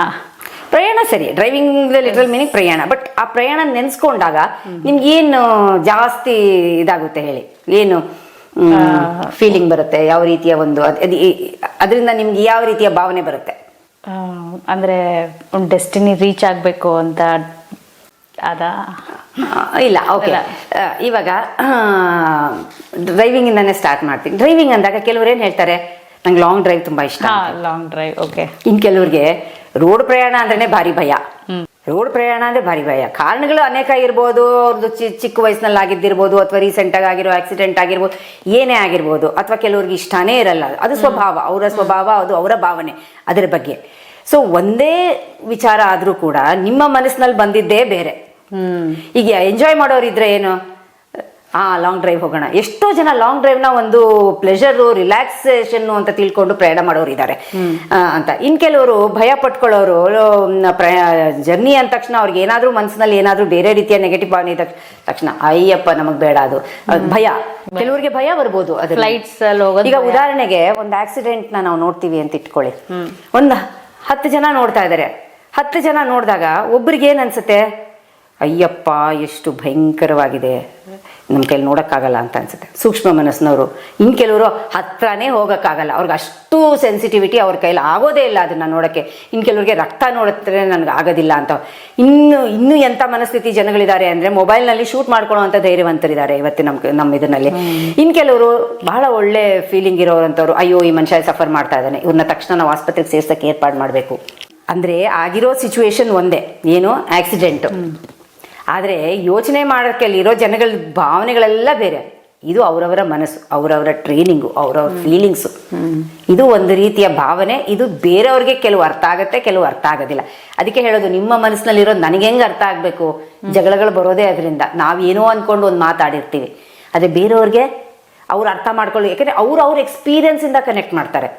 ಪ್ರಯಾಣ ಸರಿ. ಡ್ರೈವಿಂಗ್ ಲಿಟ್ರಲ್ ಮೀನಿಂಗ್ ಪ್ರಯಾಣ. ಬಟ್ ಆ ಪ್ರಯಾಣ ನೆನೆಸ್ಕೊಂಡಾಗ ನಿಮ್ಗೆ ಏನು ಜಾಸ್ತಿ ಇದಾಗುತ್ತೆ ಹೇಳಿ? ಏನು ಫೀಲಿಂಗ್ ಬರುತ್ತೆ? ಯಾವ ರೀತಿಯ ಒಂದು ಅದ್- ಅದ್- ಅದರಿಂದ ನಿಮ್ಗೆ ಯಾವ ರೀತಿಯ ಭಾವನೆ ಬರುತ್ತೆ? ಅಂದ್ರೆ ಒಂದು ಡೆಸ್ಟಿನಿ ರೀಚ್ ಆಗಬೇಕು ಅಂತ ಅದ? ಇಲ್ಲ ಓಕೆ. ಇವಾಗ ಡ್ರೈವಿಂಗಿಂದನೇ ಇಂದಾನೆ ಸ್ಟಾರ್ಟ್ ಮಾಡ್ತೀನಿ. ಡ್ರೈವಿಂಗ್ ಅಂದಾಗ ಕೆಲವ್ರು ಏನು ಹೇಳ್ತಾರೆ? ನಂಗೆ ಲಾಂಗ್ ಡ್ರೈವ್ ತುಂಬ ಇಷ್ಟ ಲಾಂಗ್ ಡ್ರೈವ್ ಓಕೆ ಇನ್ನು ಕೆಲವ್ರಿಗೆ ರೋಡ್ ಪ್ರಯಾಣ ಅಂದ್ರೆನೇ ಭಾರಿ ಭಯ. ರೋಡ್ ಪ್ರಯಾಣ ಅಂದ್ರೆ ಭಾರಿ ಭಯ. ಕಾರಣಗಳು ಅನೇಕ ಇರ್ಬೋದು ಅವ್ರದ್ದು ಚಿ- ಚಿಕ್ಕ ವಯಸ್ಸಿನಲ್ಲಿ ಆಗಿದ್ದಿರ್ಬೋದು ಅಥವಾ ರೀಸೆಂಟ್ ಆಗಿ ಆಗಿರೋ ಆಕ್ಸಿಡೆಂಟ್ ಆಗಿರ್ಬೋದು ಏನೇ ಆಗಿರ್ಬೋದು ಅಥವಾ ಕೆಲವ್ರಿಗೆ ಇಷ್ಟನೇ ಇರಲ್ಲ. ಅದು ಸ್ವಭಾವ ಅವರ ಸ್ವಭಾವ ಅದು ಅವರ ಭಾವನೆ ಅದರ ಬಗ್ಗೆ. ಸೊ ಒಂದೇ ವಿಚಾರ ಆದ್ರೂ ಕೂಡ ನಿಮ್ಮ ಮನಸ್ಸಿನಲ್ಲಿ ಬಂದಿದ್ದೇ ಬೇರೆ. ಹ್ಮ್. ಈಗ ಎಂಜಾಯ್ ಮಾಡೋರಿದ್ರೆ ಏನು? ಆ ಲಾಂಗ್ ಡ್ರೈವ್ ಹೋಗೋಣ. ಎಷ್ಟೋ ಜನ ಲಾಂಗ್ ಡ್ರೈವ್ನ ಒಂದು ಪ್ಲೆಷರು ರಿಲ್ಯಾಕ್ಸೇಷನ್ ಅಂತ ತಿಳ್ಕೊಂಡು ಪ್ರಯಾಣ ಮಾಡೋರು ಇದ್ದಾರೆ ಅಂತ. ಇನ್ ಕೆಲವರು ಭಯ ಪಟ್ಕೊಳ್ಳೋರು ಜರ್ನಿ ಅಂದ ತಕ್ಷಣ ಅವ್ರಿಗೆ ಏನಾದ್ರೂ ಮನಸ್ಸಿನಲ್ಲಿ ಏನಾದ್ರೂ ಬೇರೆ ರೀತಿಯ ನೆಗೆಟಿವ್ ಭಾವನೆ ಇದ್ದ ತಕ್ಷಣ ಅಯ್ಯಪ್ಪ ನಮಗ್ ಬೇಡ ಅದು. ಭಯ. ಕೆಲವರಿಗೆ ಭಯ ಬರ್ಬೋದು. ಫ್ಲೈಟ್ಸ್ ಈಗ ಉದಾಹರಣೆಗೆ ಒಂದು ಆಕ್ಸಿಡೆಂಟ್ನ ನಾವು ನೋಡ್ತೀವಿ ಅಂತ ಇಟ್ಕೊಳ್ಳಿ. ಒಂದು ಹತ್ತು ಜನ ನೋಡ್ತಾ ಇದ್ದಾರೆ ಹತ್ತು ಜನ ನೋಡಿದಾಗ ಒಬ್ರಿಗೆ ಏನ್ ಅನ್ಸುತ್ತೆ? ಅಯ್ಯಪ್ಪ ಎಷ್ಟು ಭಯಂಕರವಾಗಿದೆ. ನಮ್ಮ ಕೈಲಿ ನೋಡೋಕ್ಕಾಗಲ್ಲ ಅಂತ ಅನ್ಸುತ್ತೆ. ಸೂಕ್ಷ್ಮ ಮನಸ್ಸಿನವರು. ಇನ್ ಕೆಲವರು ಹತ್ರನೇ ಹೋಗೋಕ್ಕಾಗಲ್ಲ. ಅವ್ರಿಗೆ ಅಷ್ಟು ಸೆನ್ಸಿಟಿವಿಟಿ ಅವ್ರ ಕೈಲಿ ಆಗೋದೇ ಇಲ್ಲ ಅದನ್ನ ನೋಡೋಕ್ಕೆ. ಇನ್ ಕೆಲವರಿಗೆ ರಕ್ತ ನೋಡಿದ್ರೆ ನನಗೆ ಆಗೋದಿಲ್ಲ ಅಂತ. ಇನ್ನು ಇನ್ನು ಎಂಥ ಮನಸ್ಥಿತಿ ಜನಗಳಿದ್ದಾರೆ ಅಂದ್ರೆ ಮೊಬೈಲ್ನಲ್ಲಿ ಶೂಟ್ ಮಾಡ್ಕೊಳ್ಳುವಂಥ ಧೈರ್ಯವಂತರಿದ್ದಾರೆ ಇವತ್ತು ನಮ್ಮ ನಮ್ಮ ಇದರಲ್ಲಿ. ಇನ್ ಕೆಲವರು ಬಹಳ ಒಳ್ಳೆ ಫೀಲಿಂಗ್ ಇರೋರಂಥವ್ರು. ಅಯ್ಯೋ ಈ ಮನುಷ್ಯ ಸಫರ್ ಮಾಡ್ತಾ ಇದ್ದಾನೆ. ಇವ್ರನ್ನ ತಕ್ಷಣ ನಾವು ಆಸ್ಪತ್ರೆಗೆ ಸೇರ್ಸೋಕ್ಕೆ ಏರ್ಪಾಡು ಮಾಡಬೇಕು. ಅಂದ್ರೆ ಆಗಿರೋ ಸಿಚುವೇಶನ್ ಒಂದೇ. ಏನು? ಆಕ್ಸಿಡೆಂಟ್ ಆದ್ರೆ ಯೋಚನೆ ಮಾಡೋಕ್ಕೆ ಅಲ್ಲಿರೋ ಜನಗಳ ಭಾವನೆಗಳೆಲ್ಲ ಬೇರೆ. ಇದು ಅವರವರ ಮನಸ್ಸು ಅವರವರ ಟ್ರೈನಿಂಗು ಅವರವ್ರ ಫೀಲಿಂಗ್ಸು ಇದು ಒಂದು ರೀತಿಯ ಭಾವನೆ ಇದು ಬೇರೆಯವ್ರಿಗೆ ಕೆಲವು ಅರ್ಥ ಆಗುತ್ತೆ ಕೆಲವು ಅರ್ಥ ಆಗೋದಿಲ್ಲ. ಅದಕ್ಕೆ ಹೇಳೋದು ನಿಮ್ಮ ಮನಸ್ಸಿನಲ್ಲಿರೋ ನನಗೆ ಹೆಂಗೆ ಅರ್ಥ ಆಗಬೇಕು? ಜಗಳಗಳು ಬರೋದೇ ಅದರಿಂದ. ನಾವೇನೋ ಅಂದ್ಕೊಂಡು ಒಂದು ಮಾತಾಡಿರ್ತೀವಿ. ಅದೇ ಬೇರೆಯವ್ರಿಗೆ ಅವ್ರು ಅರ್ಥ ಮಾಡ್ಕೊಳ್ಳಿ ಯಾಕಂದ್ರೆ ಅವ್ರು ಅವ್ರ ಎಕ್ಸ್ಪೀರಿಯನ್ಸ್ ಇಂದ ಕನೆಕ್ಟ್ ಮಾಡ್ತಾರೆ.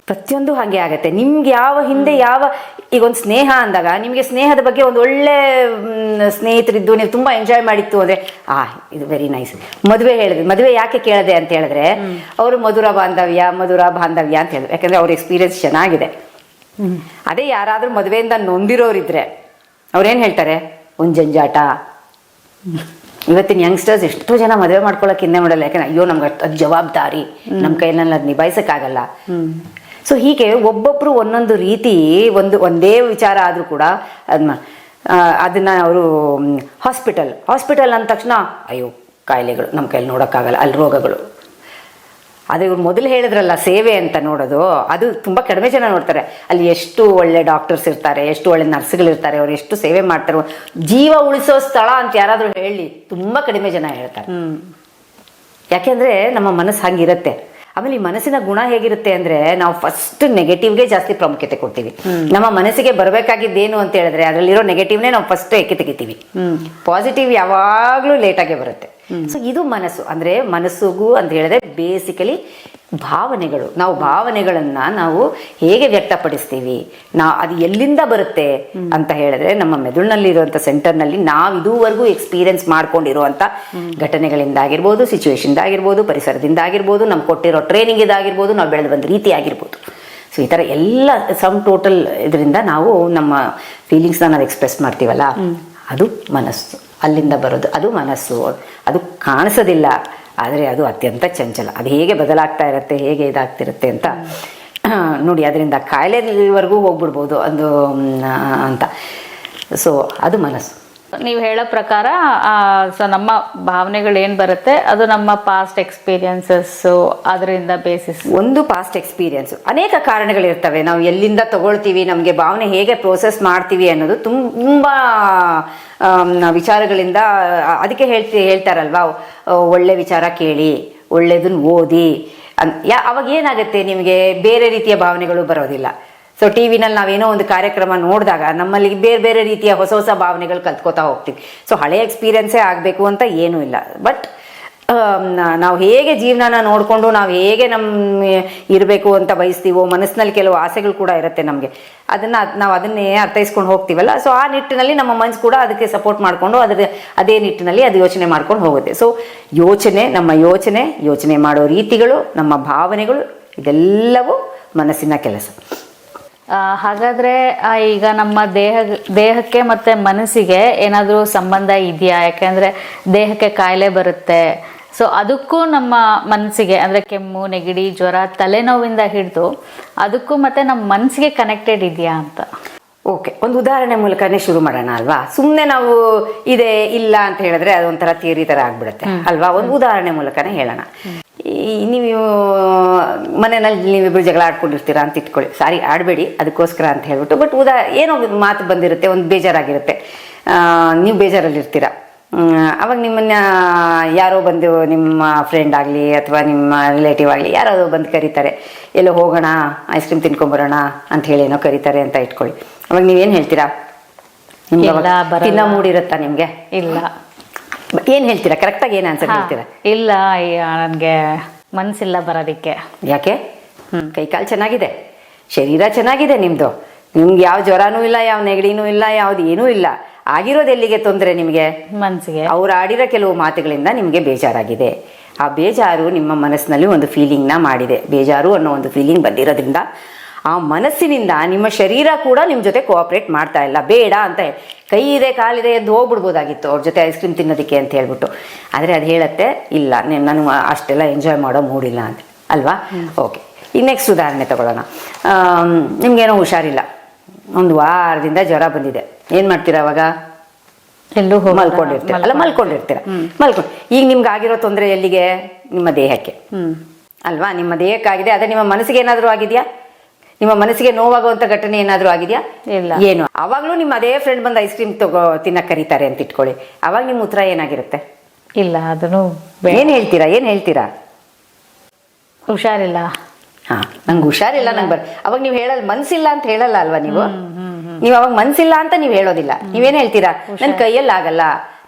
ಪ್ರತಿಯೊಂದು ಹಾಗೆ ಆಗತ್ತೆ. ನಿಮ್ಗೆ ಯಾವ ಹಿಂದೆ ಯಾವ ಈಗ ಒಂದು ಸ್ನೇಹ ಅಂದಾಗ ನಿಮಗೆ ಸ್ನೇಹದ ಬಗ್ಗೆ ಒಂದು ಒಳ್ಳೆ ಸ್ನೇಹಿತರಿದ್ದು ನೀವು ತುಂಬಾ ಎಂಜಾಯ್ ಮಾಡಿತ್ತು ಅಂದ್ರೆ, ಆ, ಇದು ವೆರಿ ನೈಸ್ ಮದುವೆ ಹೇಳಿದ್ವಿ. ಮದುವೆ ಯಾಕೆ ಕೇಳಿದೆ ಅಂತ ಹೇಳಿದ್ರೆ, ಅವರು ಮಧುರ ಬಾಂಧವ್ಯ ಮಧುರ ಬಾಂಧವ್ಯ ಅಂತ ಹೇಳಿದ್ರು. ಯಾಕಂದ್ರೆ ಅವ್ರ ಎಕ್ಸ್ಪೀರಿಯನ್ಸ್ ಚೆನ್ನಾಗಿದೆ. ಅದೇ ಯಾರಾದ್ರೂ ಮದುವೆಯಿಂದ ನೊಂದಿರೋರಿದ್ರೆ, ಅವ್ರೇನ್ ಹೇಳ್ತಾರೆ? ಒಂದ್ ಜಂಜಾಟ. ಇವತ್ತಿನ ಯಂಗ್ಸ್ಟರ್ಸ್ ಎಷ್ಟೋ ಜನ ಮದುವೆ ಮಾಡ್ಕೊಳಕ್ ಹಿಂದೆ ಮಾಡಲ್ಲ ಯಾಕಂದ್ರೆ, ಅಯ್ಯೋ, ನಮ್ಗೆ ಅದ್ ಜವಾಬ್ದಾರಿ. ನಮ್ಮ ಕೈನಲ್ಲಿ ಅದು ನಿಭಾಯಿಸಕ್ಕಾಗಲ್ಲ. ಸೊ ಹೀಗೆ ಒಬ್ಬೊಬ್ರು ಒಂದೊಂದು ರೀತಿ ಒಂದು ಒಂದೇ ವಿಚಾರ ಆದ್ರೂ ಕೂಡ ಅದನ್ನ ಅವರು ಹಾಸ್ಪಿಟಲ್ ಹಾಸ್ಪಿಟಲ್ ಅಂದ ತಕ್ಷಣ ಅಯ್ಯೋ ಕಾಯಿಲೆಗಳು ನಮ್ಮ ಕೈಯಲ್ಲಿ ನೋಡೋಕ್ಕಾಗಲ್ಲ ಅಲ್ಲಿ ರೋಗಗಳು. ಅದು ಇವ್ರು ಮೊದಲು ಹೇಳಿದ್ರಲ್ಲ ಸೇವೆ ಅಂತ ನೋಡೋದು ಅದು ತುಂಬ ಕಡಿಮೆ ಜನ ನೋಡ್ತಾರೆ. ಅಲ್ಲಿ ಎಷ್ಟು ಒಳ್ಳೆ ಡಾಕ್ಟರ್ಸ್ ಇರ್ತಾರೆ ಎಷ್ಟು ಒಳ್ಳೆ ನರ್ಸ್ಗಳು ಇರ್ತಾರೆ ಅವ್ರು ಎಷ್ಟು ಸೇವೆ ಮಾಡ್ತಾರೆ. ಜೀವ ಉಳಿಸೋ ಸ್ಥಳ ಅಂತ ಯಾರಾದರೂ ಹೇಳಿ ತುಂಬ ಕಡಿಮೆ ಜನ ಹೇಳ್ತಾರೆ. ಯಾಕೆಂದರೆ ನಮ್ಮ ಮನಸ್ಸು ಹಂಗಿರುತ್ತೆ. ಆಮೇಲೆ ಈ ಮನಸ್ಸಿನ ಗುಣ ಹೇಗಿರುತ್ತೆ ಅಂದ್ರೆ ನಾವು ಫಸ್ಟ್ ನೆಗೆಟಿವ್ಗೆ ಜಾಸ್ತಿ ಪ್ರಾಮುಖ್ಯತೆ ಕೊಡ್ತೀವಿ. ನಮ್ಮ ಮನಸ್ಸಿಗೆ ಬರಬೇಕಾಗಿದ್ದೇನು ಅಂತ ಹೇಳಿದ್ರೆ ಅದರಲ್ಲಿರೋ ನೆಗೆಟಿವ್ನೇ ನಾವು ಫಸ್ಟ್ ಎಕ್ಕಿ ತೆಗಿತೀವಿ. ಪಾಸಿಟಿವ್ ಯಾವಾಗ್ಲೂ ಲೇಟಾಗೆ ಬರುತ್ತೆ. ಸೊ ಇದು ಮನಸ್ಸು. ಅಂದ್ರೆ ಮನಸ್ಸುಗೂ ಅಂತ ಹೇಳಿದ್ರೆ ಬೇಸಿಕಲಿ ಭಾವನೆಗಳು. ನಾವು ಭಾವನೆಗಳನ್ನ ನಾವು ಹೇಗೆ ವ್ಯಕ್ತಪಡಿಸ್ತೀವಿ? ನಾ ಅದು ಎಲ್ಲಿಂದ ಬರುತ್ತೆ ಅಂತ ಹೇಳಿದ್ರೆ ನಮ್ಮ ಮೆದುಳಿನಲ್ಲಿ ಮೆದುಳಿನಲ್ಲಿರುವಂಥ ಸೆಂಟರ್ನಲ್ಲಿ ನಾವು ಇದುವರೆಗೂ ಎಕ್ಸ್ಪೀರಿಯನ್ಸ್ ಮಾಡ್ಕೊಂಡಿರುವಂಥ ಘಟನೆಗಳಿಂದ ಆಗಿರ್ಬೋದು ಸಿಚುವೇಶನ್ ಆಗಿರ್ಬೋದು ಪರಿಸರದಿಂದ ಆಗಿರ್ಬೋದು ನಮ್ಗೆ ಕೊಟ್ಟಿರೋ ಟ್ರೈನಿಂಗ್ ಇದಾಗಿರ್ಬೋದು ನಾವು ಬೆಳೆದು ಬಂದ ರೀತಿ ಆಗಿರ್ಬೋದು. ಸೊ ಈ ಥರ ಎಲ್ಲ ಸಮ್ ಟೋಟಲ್ ಇದರಿಂದ ನಾವು ನಮ್ಮ ಫೀಲಿಂಗ್ಸ್ನ ನಾವು ಎಕ್ಸ್ಪ್ರೆಸ್ ಮಾಡ್ತೀವಲ್ಲ ಅದು ಮನಸ್ಸು. ಅಲ್ಲಿಂದ ಬರೋದು ಅದು ಮನಸ್ಸು. ಅದು ಕಾಣಿಸೋದಿಲ್ಲ. ಆದರೆ ಅದು ಅತ್ಯಂತ ಚಂಚಲ. ಅದು ಹೇಗೆ ಬದಲಾಗ್ತಾ ಇರುತ್ತೆ, ಹೇಗೆ ಇದಾಗ್ತಿರುತ್ತೆ ಅಂತ, [clears throat] ನೋಡಿ, ಅದರಿಂದ ಕಾಯಿಲೆವರೆಗೂ ಹೋಗ್ಬಿಡ್ಬೋದು, ಅದು ಅಂತ. ಸೊ ಅದು ಮನಸ್ಸು. ನೀವು ಹೇಳೋ ಪ್ರಕಾರ ಸೊ ನಮ್ಮ ಭಾವನೆಗಳು ಏನು ಬರುತ್ತೆ? ಅದು ನಮ್ಮ ಪಾಸ್ಟ್ ಎಕ್ಸ್ಪೀರಿಯನ್ಸಸ್ಸು ಅದರಿಂದ ಬೇಸಿಸ್ ಒಂದು ಪಾಸ್ಟ್ ಎಕ್ಸ್ಪೀರಿಯನ್ಸು ಅನೇಕ ಕಾರಣಗಳಿರ್ತವೆ. ನಾವು ಎಲ್ಲಿಂದ ತಗೊಳ್ತೀವಿ, ನಮಗೆ ಭಾವನೆ ಹೇಗೆ ಪ್ರೋಸೆಸ್ ಮಾಡ್ತೀವಿ ಅನ್ನೋದು ತುಂಬ ವಿಚಾರಗಳಿಂದ, ಅದಕ್ಕೆ ಹೇಳ್ತಿ, ಹೇಳ್ತಾರಲ್ವಾ? ಒಳ್ಳೆ ವಿಚಾರ ಕೇಳಿ ಒಳ್ಳೇದನ್ನು ಓದಿ ಅನ್, ಯಾ, ಅವಾಗ ಏನಾಗುತ್ತೆ? ನಿಮಗೆ ಬೇರೆ ರೀತಿಯ ಭಾವನೆಗಳು ಬರೋದಿಲ್ಲ. ಸೊ ಟಿ ವಿನಲ್ಲಿ ನಾವೇನೋ ಒಂದು ಕಾರ್ಯಕ್ರಮ ನೋಡಿದಾಗ ನಮ್ಮಲ್ಲಿ ಬೇರೆ ಬೇರೆ ರೀತಿಯ ಹೊಸ ಹೊಸ ಭಾವನೆಗಳು ಕಲ್ತ್ಕೋತಾ ಹೋಗ್ತೀವಿ. ಸೊ ಹಳೆ ಎಕ್ಸ್ಪೀರಿಯನ್ಸೇ ಆಗಬೇಕು ಅಂತ ಏನೂ ಇಲ್ಲ. ಬಟ್ ನಾವು ಹೇಗೆ ಜೀವನನ ನೋಡಿಕೊಂಡು ನಾವು ಹೇಗೆ ನಮ್ಮ ಇರಬೇಕು ಅಂತ ಬಯಸ್ತೀವೋ, ಮನಸ್ಸಿನಲ್ಲಿ ಕೆಲವು ಆಸೆಗಳು ಕೂಡ ಇರುತ್ತೆ ನಮಗೆ. ಅದನ್ನು ನಾವು ಅದನ್ನೇ ಅರ್ಥೈಸ್ಕೊಂಡು ಹೋಗ್ತೀವಲ್ಲ? ಸೊ ಆ ನಿಟ್ಟಿನಲ್ಲಿ ನಮ್ಮ ಮನಸ್ಸು ಕೂಡ ಅದಕ್ಕೆ ಸಪೋರ್ಟ್ ಮಾಡಿಕೊಂಡು ಅದರ, ಅದೇ ನಿಟ್ಟಿನಲ್ಲಿ ಅದು ಯೋಚನೆ ಮಾಡ್ಕೊಂಡು ಹೋಗುತ್ತೆ. ಸೊ ಯೋಚನೆ, ನಮ್ಮ ಯೋಚನೆ ಯೋಚನೆ ಮಾಡೋ ರೀತಿಗಳು, ನಮ್ಮ ಭಾವನೆಗಳು, ಇದೆಲ್ಲವೂ ಮನಸ್ಸಿನ ಕೆಲಸ. ಹಾಗಾದ್ರೆ ಈಗ ನಮ್ಮ ದೇಹ ದೇಹಕ್ಕೆ ಮತ್ತೆ ಮನಸ್ಸಿಗೆ ಏನಾದರೂ ಸಂಬಂಧ ಇದೆಯಾ? ಯಾಕೆಂದ್ರೆ ದೇಹಕ್ಕೆ ಕಾಯಿಲೆ ಬರುತ್ತೆ. ಸೊ ಅದಕ್ಕೂ ನಮ್ಮ ಮನಸ್ಸಿಗೆ ಅಂದ್ರೆ ಕೆಮ್ಮು ನೆಗಡಿ ಜ್ವರ ತಲೆನೋವಿಂದ ಹಿಡಿದು ಅದಕ್ಕೂ ಮತ್ತೆ ನಮ್ಮ ಮನಸ್ಸಿಗೆ ಕನೆಕ್ಟೆಡ್ ಇದೆಯಾ ಅಂತ. ಓಕೆ ಒಂದು ಉದಾಹರಣೆ ಮೂಲಕನೇ ಶುರು ಮಾಡೋಣ ಅಲ್ವಾ? ಸುಮ್ಮನೆ ನಾವು ಇದೆ ಇಲ್ಲ ಅಂತ ಹೇಳಿದ್ರೆ ಅದೊಂಥರ ಥಿಯರಿ ಥರ ಆಗ್ಬಿಡುತ್ತೆ ಅಲ್ವಾ? ಒಂದು ಉದಾಹರಣೆ ಮೂಲಕನೇ ಹೇಳೋಣ. ಈ ನೀವು ಮನೆಯಲ್ಲಿ ನೀವಿಬ್ರು ಜಗಳ ಆಡ್ಕೊಂಡಿರ್ತೀರಾ ಅಂತ ಇಟ್ಕೊಳ್ಳಿ. ಸಾರಿ ಆಡಬೇಡಿ ಅದಕ್ಕೋಸ್ಕರ ಅಂತ ಹೇಳ್ಬಿಟ್ಟು. ಬಟ್ ಉದಾ ಏನೋ ಮಾತು ಬಂದಿರುತ್ತೆ ಒಂದು ಬೇಜಾರಾಗಿರುತ್ತೆ. ನೀವು ಬೇಜಾರಲ್ಲಿರ್ತೀರ. ಅವಾಗ ನಿಮ್ಮನ್ನ ಯಾರೋ ಬಂದು ನಿಮ್ಮ ಫ್ರೆಂಡ್ ಆಗಲಿ ಅಥವಾ ನಿಮ್ಮ ರಿಲೇಟಿವ್ ಆಗಲಿ ಯಾರಾದರೂ ಬಂದು ಕರೀತಾರೆ. ಎಲ್ಲೋ ಹೋಗೋಣ ಐಸ್ ಕ್ರೀಮ್ ತಿನ್ಕೊಂಬರೋಣ ಅಂತ ಹೇಳಿ ಏನೋ ಕರೀತಾರೆ ಅಂತ ಇಟ್ಕೊಳ್ಳಿ. ಅವಾಗ ನೀವೇನು ಹೇಳ್ತೀರಾ? ನಿಮ್ಗೆ. ತಿನ್ನೋ ಮೂಡಿರುತ್ತಾ ನಿಮಗೆ? ಇಲ್ಲ. ಏನು ಹೇಳ್ತೀರಾ? ಕರೆಕ್ಟಾಗಿ ಏನು ಆನ್ಸರ್ ಹೇಳ್ತೀರಾ? ಇಲ್ಲ ನನಗೆ ಮನ್ಸಿಲ್ಲ ಬರೋದಿಕ್ಕೆ. ಯಾಕೆ? ಕೈ ಕಾಲು ಚೆನ್ನಾಗಿದೆ. ಶರೀರ ಚೆನ್ನಾಗಿದೆ ನಿಮ್ಮದು ನಿಮ್ಗೆ ಯಾವ ಜ್ವರನೂ ಇಲ್ಲ ಯಾವ ನೆಗಡಿನೂ ಇಲ್ಲ ಯಾವ್ದು ಏನೂ ಇಲ್ಲ. ಆಗಿರೋದು ಎಲ್ಲಿಗೆ ತೊಂದರೆ ನಿಮಗೆ? ಮನಸ್ಸಿಗೆ ಅವ್ರು ಆಡಿರೋ ಕೆಲವು ಮಾತುಗಳಿಂದ ನಿಮಗೆ ಬೇಜಾರಾಗಿದೆ. ಆ ಬೇಜಾರು ನಿಮ್ಮ ಮನಸ್ಸಿನಲ್ಲಿ ಒಂದು ಫೀಲಿಂಗ್ನ ಮಾಡಿದೆ. ಬೇಜಾರು ಅನ್ನೋ ಒಂದು ಫೀಲಿಂಗ್ ಬಂದಿರೋದ್ರಿಂದ ಆ ಮನಸ್ಸಿನಿಂದ ನಿಮ್ಮ ಶರೀರ ಕೂಡ ನಿಮ್ಮ ಜೊತೆ ಕೋಆಪ್ರೇಟ್ ಮಾಡ್ತಾ ಇಲ್ಲ. ಬೇಡ ಅಂತ ಕೈ ಇದೆ ಕಾಲಿದೆ ಎದ್ದು ಹೋಗ್ಬಿಡ್ಬೋದಾಗಿತ್ತು ಅವ್ರ ಜೊತೆ ಐಸ್ ಕ್ರೀಮ್ ತಿನ್ನೋದಕ್ಕೆ ಅಂತ ಹೇಳ್ಬಿಟ್ಟು. ಆದರೆ ಅದು ಹೇಳುತ್ತೆ ಇಲ್ಲ ನೀನು ಅಷ್ಟೆಲ್ಲ ಎಂಜಾಯ್ ಮಾಡೋ ಮೂಡಿಲ್ಲ ಅಂತ. ಅಲ್ವಾ? ಓಕೆ ಈ ನೆಕ್ಸ್ಟ್ ಉದಾಹರಣೆ ತಗೊಳ್ಳೋಣ. ನಿಮ್ಗೇನೋ ಹುಷಾರಿಲ್ಲ. ಒಂದು ವಾರದಿಂದ ಜ್ವರ ಬಂದಿದೆ. ಏನು ಮಾಡ್ತೀರಾ ಅವಾಗ? ಎಲ್ಲೂ ಹೋಗಿ ಮಲ್ಕೊಂಡಿರ್ತೀರ. ಅಲ್ಲ ಮಲ್ಕೊಂಡಿರ್ತೀರ. ಮಲ್ಕೊಂಡು ಈಗ ನಿಮ್ಗೆ ಆಗಿರೋ ತೊಂದರೆ ಎಲ್ಲಿಗೆ? ನಿಮ್ಮ ದೇಹಕ್ಕೆ. ಹ್ಮ್. ಅಲ್ವಾ? ನಿಮ್ಮ ದೇಹಕ್ಕಾಗಿದೆ. ಅದೇ ನಿಮ್ಮ ಮನಸ್ಸಿಗೆ ಏನಾದರೂ ಆಗಿದೆಯಾ? ನಿಮ್ಮ ಮನಸ್ಸಿಗೆ ನೋವಾಗುವಂತ ಘಟನೆ ಏನಾದರೂ ಆಗಿದೆಯಾ? ಇಲ್ಲ. ಏನು? ಅವಾಗಲೂ ನಿಮ್ಮ ಅದೇ ಫ್ರೆಂಡ್ ಬಂದು ಐಸ್ ಕ್ರೀಮ್ ತಗೋ ತಿನ್ನಕ್ ಕರೀತಾರೆ ಅಂತ ಇಟ್ಕೊಳ್ಳಿ. ಅವಾಗ ನಿಮ್ಮ ಉತ್ತರ ಏನಾಗಿರುತ್ತೆ? ಇಲ್ಲ ಅದನ್ನು ಏನು ಹೇಳ್ತೀರಾ? ಏನ್ ಹೇಳ್ತೀರಾ? ಹುಷಾರಿಲ್ಲ. ಹಾ ನಂಗೆ ಹುಷಾರಿಲ್ಲ ನಂಗೆ ಬರ್ ಅವಾಗ ನೀವು ಹೇಳಲ್ಲ ಮನ್ಸಿಲ್ಲ ಅಂತ ಹೇಳಲ್ಲ ಅಲ್ವಾ ನೀವು? ನೀವು ಅವಾಗ ಮನ್ಸಿಲ್ಲ ಅಂತ ನೀವು ಹೇಳೋದಿಲ್ಲ. ನೀವೇನ್ ಹೇಳ್ತೀರಾ? ನನ್ ಕೈಯಲ್ಲಿ ಆಗಲ್ಲ.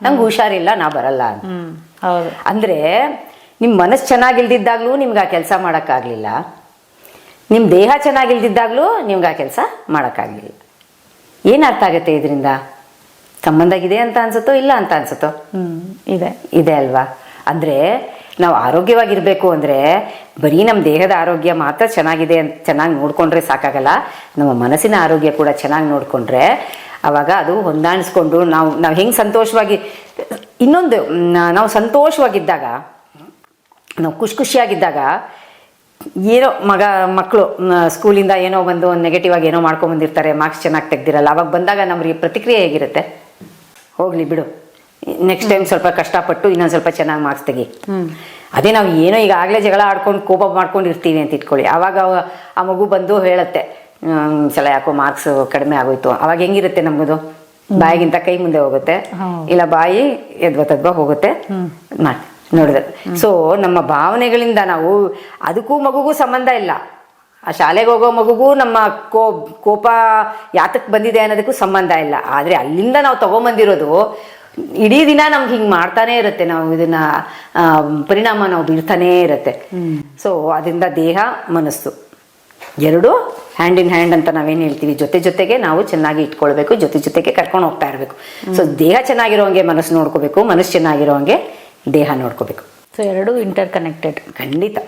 ನಂಗೆ ಹುಷಾರಿಲ್ಲ ನಾ ಬರಲ್ಲ ಅಂದ್ರೆ ನಿಮ್ಮ ಮನಸ್ಸು ಚೆನ್ನಾಗಿಲ್ದಿದ್ದಾಗ್ಲೂ ನಿಮ್ಗೆ ಆ ಕೆಲಸ ಮಾಡೋಕ್ಕಾಗಲಿಲ್ಲ. ನಿಮ್ಮ ದೇಹ ಚೆನ್ನಾಗಿಲ್ದಿದ್ದಾಗಲೂ ನಿಮ್ಗೆ ಆ ಕೆಲಸ ಮಾಡೋಕ್ಕಾಗಲಿಲ್ಲ. ಏನು ಅರ್ಥ ಆಗುತ್ತೆ ಇದರಿಂದ? ಸಂಬಂಧ ಇದೆ ಅಂತ ಅನ್ಸುತ್ತೋ ಇಲ್ಲ ಅಂತ ಅನ್ಸುತ್ತೋ? ಇದೆ. ಇದೆ ಅಲ್ವಾ? ಅಂದರೆ ನಾವು ಆರೋಗ್ಯವಾಗಿರಬೇಕು ಅಂದರೆ ಬರೀ ನಮ್ಮ ದೇಹದ ಆರೋಗ್ಯ ಮಾತ್ರ ಚೆನ್ನಾಗಿದೆ ಅಂತ ಚೆನ್ನಾಗಿ ನೋಡಿಕೊಂಡ್ರೆ ಸಾಕಾಗಲ್ಲ. ನಮ್ಮ ಮನಸ್ಸಿನ ಆರೋಗ್ಯ ಕೂಡ ಚೆನ್ನಾಗಿ ನೋಡಿಕೊಂಡ್ರೆ ಆವಾಗ ಅದು ಹೊಂದಾಣಿಸ್ಕೊಂಡು ನಾವು ನಾವು ಹೆಂಗೆ ಸಂತೋಷವಾಗಿ ಇನ್ನೊಂದು ನಾವು ಸಂತೋಷವಾಗಿದ್ದಾಗ ನಾವು ಖುಷಿ ಖುಷಿಯಾಗಿದ್ದಾಗ ಏನೋ ಮಗ ಮಕ್ಕಳು ಸ್ಕೂಲಿಂದ ಏನೋ ಬಂದು ನೆಗೆಟಿವ್ ಆಗಿ ಏನೋ ಮಾಡ್ಕೊಂಬಂದಿರ್ತಾರೆ ಮಾರ್ಕ್ಸ್ ಚೆನ್ನಾಗಿ ತೆಗ್ದಿರಲ್ಲ ಅವಾಗ ಬಂದಾಗ ನಮಗೆ ಪ್ರತಿಕ್ರಿಯೆ ಹೇಗಿರುತ್ತೆ? ಹೋಗ್ಲಿ ಬಿಡು. ನೆಕ್ಸ್ಟ್ ಟೈಮ್ ಸ್ವಲ್ಪ ಕಷ್ಟಪಟ್ಟು ಇನ್ನೊಂದು ಸ್ವಲ್ಪ ಚೆನ್ನಾಗಿ ಮಾರ್ಕ್ಸ್ ತೆಗಿ. ಅದೇ ನಾವು ಏನೋ ಈಗ ಆಗಲೇ ಜಗಳ ಆಡ್ಕೊಂಡು ಕೋಪ ಮಾಡ್ಕೊಂಡು ಇರ್ತೀವಿ ಅಂತ ಇಟ್ಕೊಳ್ಳಿ. ಆವಾಗ ಆ ಮಗು ಬಂದು ಹೇಳುತ್ತೆ "ಹ್ಮ್, ಸಲ ಯಾಕೋ ಮಾರ್ಕ್ಸ್ ಕಡಿಮೆ ಆಗೋಯ್ತು. ಅವಾಗ ಹೆಂಗಿರುತ್ತೆ ನಮಗದು? ಬಾಯಿಗಿಂತ ಕೈ ಮುಂದೆ ಹೋಗುತ್ತೆ. ಇಲ್ಲ ಬಾಯಿ ಎದ್ವ ತದ್ವ ಹೋಗುತ್ತೆ. ಮಾಡಿ ನೋಡಿದ್ರೆ ಸೊ ನಮ್ಮ ಭಾವನೆಗಳಿಂದ ನಾವು ಅದಕ್ಕೂ ಮಗುಗೂ ಸಂಬಂಧ ಇಲ್ಲ. ಆ ಶಾಲೆಗೆ ಹೋಗೋ ಮಗುಗೂ ನಮ್ಮ ಕೋ ಕೋಪ ಯಾತಕ್ಕೆ ಬಂದಿದೆ ಅನ್ನೋದಕ್ಕೂ ಸಂಬಂಧ ಇಲ್ಲ. ಆದರೆ ಅಲ್ಲಿಂದ ನಾವು ತಗೊಂಬಂದಿರೋದು ಇಡೀ ದಿನ ನಮ್ಗೆ ಹಿಂಗೆ ಮಾಡ್ತಾನೆ ಇರುತ್ತೆ. ನಾವು ಇದನ್ನ ಆ, ಪರಿಣಾಮ ನಾವು ಬೀರ್ತಾನೇ ಇರುತ್ತೆ. ಸೊ ಅದರಿಂದ ದೇಹ ಮನಸ್ಸು. ಎರಡು ಹ್ಯಾಂಡ್ ಇನ್ ಹ್ಯಾಂಡ್ ಅಂತ ನಾವೇನು ಹೇಳ್ತೀವಿ. ಜೊತೆ ಜೊತೆಗೆ ನಾವು ಚೆನ್ನಾಗಿ ಇಟ್ಕೊಳ್ಬೇಕು ಜೊತೆ ಜೊತೆಗೆ ಕರ್ಕೊಂಡು ಹೋಗ್ತಾ ಇರಬೇಕು. ಸೊ ದೇಹ ಚೆನ್ನಾಗಿರೋಂಗೆ ಮನಸ್ಸು ನೋಡ್ಕೋಬೇಕು ಮನಸ್ಸು ಚೆನ್ನಾಗಿರೋಂಗೆ ದೇಹ ನೋಡ್ಕೋಬೇಕು. ಸೊ ಎರಡೂ ಇಂಟರ್ ಕನೆಕ್ಟೆಡ್ ಖಂಡಿತ